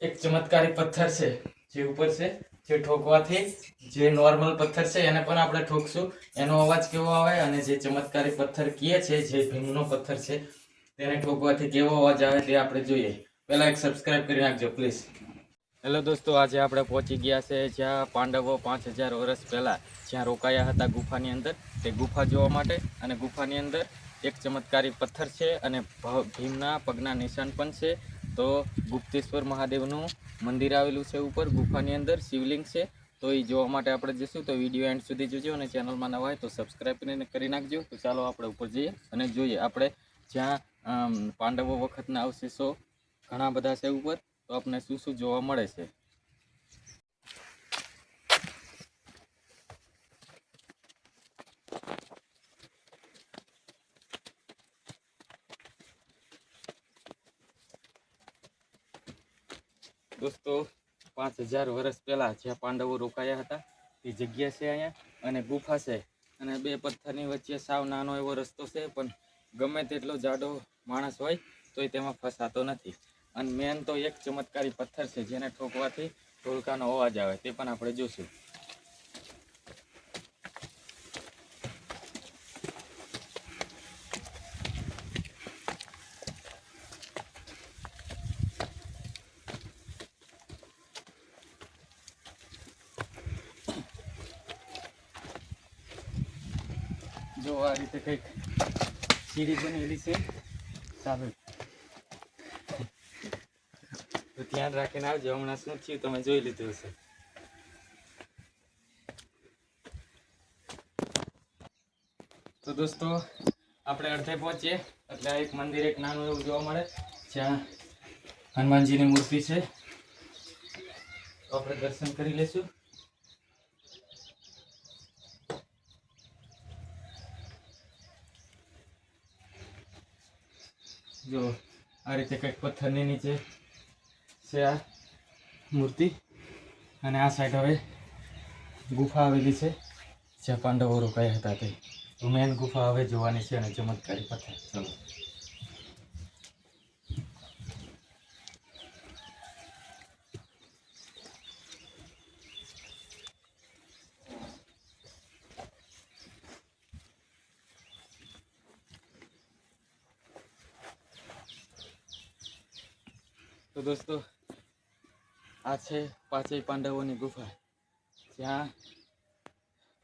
એક ચમત્કારી પથ્થર છે, જે ઉપર છે, જે ઠોકવાથી જે નોર્મલ પથ્થર છે, એને પણ આપણે ઠોકશું. એનો અવાજ કેવો આવે અને જે ચમત્કારી પથ્થર કીએ છે, જે ભીમનો પથ્થર છે, તેને ઠોકવાથી કેવો અવાજ આવે તે આપણે જોઈએ. પહેલાં એક સબસ્ક્રાઇબ કરી નાખજો પ્લીઝ હેલો દોસ્તો, આજે આપણે પહોંચી ગયા છે જ્યાં પાંડવો પાંચ હજાર વર્ષ પહેલાં જ્યાં રોકાયા હતા ગુફાની અંદર. તે ગુફા જોવા માટે અને ગુફાની અંદર એક ચમત્કારી પથ્થર છે અને ભીમના પગના નિશાન પણ છે. તો ગુપ્તેશ્વર મહાદેવનું મંદિર આવેલું છે ઉપર, ગુફાની અંદર, શિવલિંગ છે. તો એ જોવા માટે આપણે જઈશું. તો વીડિયો એન્ડ સુધી જોજો અને ચેનલમાં નવા હોય તો સબસ્ક્રાઈબ કરી નાખજો. તો ચાલો આપણે ઉપર જઈએ અને જોઈએ. આપણે જ્યાં પાંડવો વખતના અવશેષો ઘણા બધા છે ઉપર, તો આપણે શું શું જોવા મળે છે. દોસ્તો, પાંચ હજાર વર્ષ પહેલાં જ્યાં પાંડવો રોકાયા હતા તે જગ્યા છે અહીંયા અને ગુફા છે. અને બે પથ્થરની વચ્ચે સાવ નાનો એવો રસ્તો છે, પણ ગમે તેટલો જાડો માણસ હોય, તોય તેમાં ફસાતો નથી. અને મેન તો એક ચમત્કારી પથ્થર છે, જેને ઠોકવાથી ઢોલકાનો અવાજ આવે, તે પણ આપણે જોશું. જો આ રીતે કંઈક સીડી બનેલી છે. ચાલો ધ્યાન રાખીને આવજો, હમણાં શું થયું, તમે જોઈ લીધું હશે. તો દોસ્તો, આપણે અડધે પહોંચીએ. એટલે એક મંદિર એક નાનું એવું જોવા મળે, જ્યાં હનુમાનજીની મૂર્તિ છે. આપણે દર્શન કરી લેશું જો, આ રીતે કંઈક પથ્થરની નીચે છે આ મૂર્તિ. અને આ સાઈડ હવે ગુફા આવેલી છે. જ્યાં પાંડવો રોકાયા હતા તે. મેન ગુફા હવે જોવાની છે અને ચમત્કારી પથ્થર. ચલો. તો દોસ્તો, આ છે પાંચેય પાંડવોની ગુફા, જ્યાં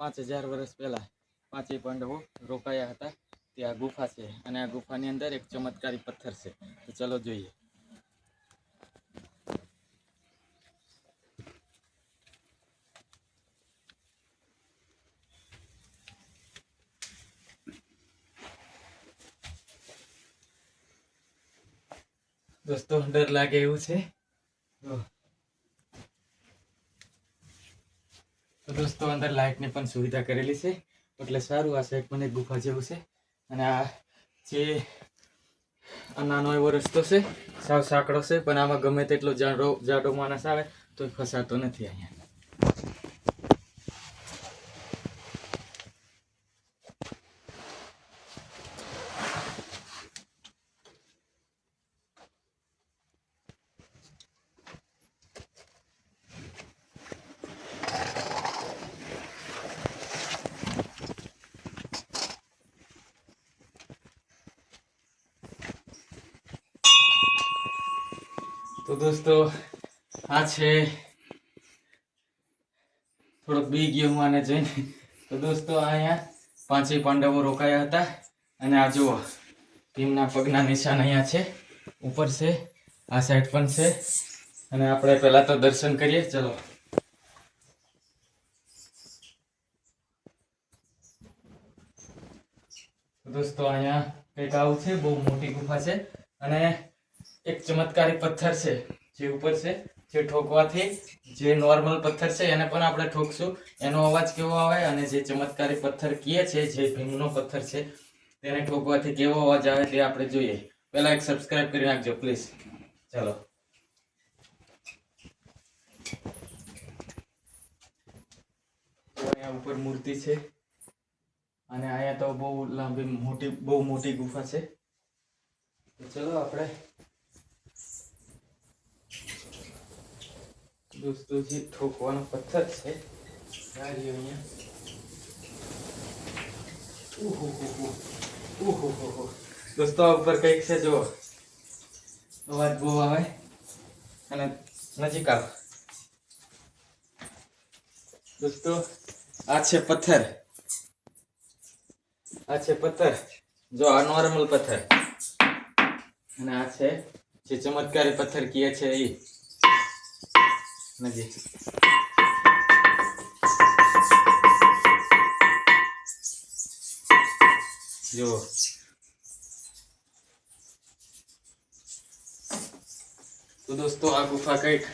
પાંચ હજાર વર્ષ પહેલાં પાંચેય પાંડવો રોકાયા હતા. તે આ ગુફા છે અને આ ગુફાની અંદર એક ચમત્કારી પથ્થર છે. તો ચલો જોઈએ. દોસ્તો, ડર લાગે એવું છે. તો દોસ્તો, અંદર લાઇટની પણ સુવિધા કરેલી છે. એટલે સારું આ સાઈડ એક ગુફા જેવું છે. અને આ જે આ નાનો એવો રસ્તો છે, સાવ સાંકડો છે, પણ આમાં ગમે તેટલો જાડો જાડો માણસ આવે તો ફસાતો નથી અહીંયા. તો દોસ્તો, આ છે થોડોક બી ગયો હું આને જઈને. તો દોસ્તો અહીંયા પાંચેય પાંડવો રોકાયા હતા. અને આ જુઓ, ભીમના પગના નિશાન અહીંયા છે. ઉપર છે, આ સાઈડ પણ છે. અને આપણે પહેલાં તો દર્શન કરીએ. ચલો. દોસ્તો, અહીંયા કંઈક આવું છે, બહુ મોટી ગુફા છે. અને એક ચમત્કારી પથ્થર છે, જે ઉપર છે, જે ઠોકવાથી જે નોર્મલ પથ્થર છે, એને પણ આપણે ઠોકશું. એનો અવાજ કેવો આવે અને જે ચમત્કારી પથ્થર કીએ છે, જે ભીમનો પથ્થર છે, તેને ઠોકવાથી કેવો અવાજ આવે તે આપણે જોઈએ. પહેલાં એક સબસ્ક્રાઇબ કરી નાખજો પ્લીઝ ચાલો. અહીંયા ઉપર મૂર્તિ છે અને અહીંયા તો બહુ લાંબી, મોટી, બહુ મોટી ગુફા છે. ચલો આપણે દોસ્તો, જે ઠોકવાનો પથ્થર છે રહ્યો અહીંયા. ઉહુહુહુ. ઉહુહુહુ. દોસ્તો, આ ઉપર કંઈક છે જો અવાજ બહુ આવે અને નજીક આવ. દોસ્તો, આ છે પથ્થર. આ પથ્થર. જો, આ નોર્મલ પથ્થર. અને આ છે જે ચમત્કારી પથ્થર કહે છે એ નજીક જુઓ તો દોસ્તો, આ ગુફા કંઈક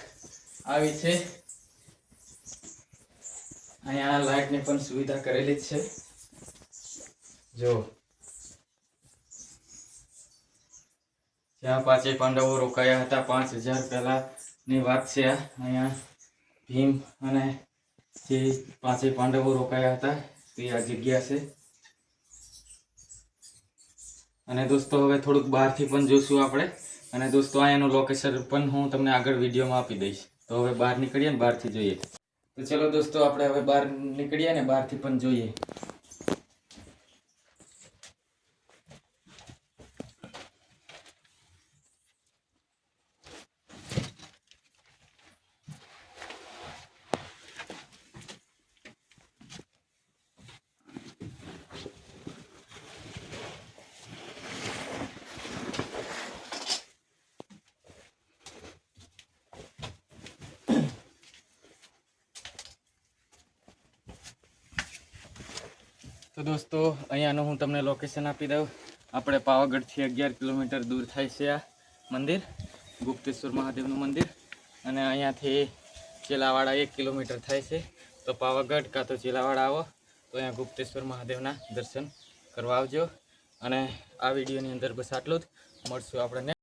આવી છે. અહીંયા લાઇટની પણ સુવિધા કરેલી છે. જો. જ્યાં પાંચે પાંડવો રોકાયા હતા, પાંચ હજાર પહેલાની વાત છે અહીંયા ભીમ અને જે પાંચે પાંડવો રોકાયા હતા તે આ જગ્યા છે. અને દોસ્તો, હવે થોડુંક બહારથી પણ જોઈશું આપણે. અને દોસ્તો અહીંયાનું લોકેશન પણ હું તમને આગળ વિડીયોમાં આપી દઈશ. તો હવે બહાર નીકળીએ ને બહારથી જોઈએ. તો ચલો દોસ્તો, આપણે હવે બહાર નીકળીએ ને બહારથી પણ જોઈએ. તો દોસ્તો, અહીંયાનું હું તમને લોકેશન આપી દઉં. આપણે પાવાગઢથી અગિયાર કિલોમીટર દૂર થાય છે આ મંદિર, ગુપ્તેશ્વર મહાદેવનું મંદિર. અને અહીંયાથી ચેલાવાડા એક કિલોમીટર થાય છે. તો પાવાગઢ કાં તો ચેલાવાડા આવો, તો અહીંયા ગુપ્તેશ્વર મહાદેવના દર્શન કરવા આવજો. અને આ વિડીયોની અંદર બસ આટલું જ. મળશું આપણે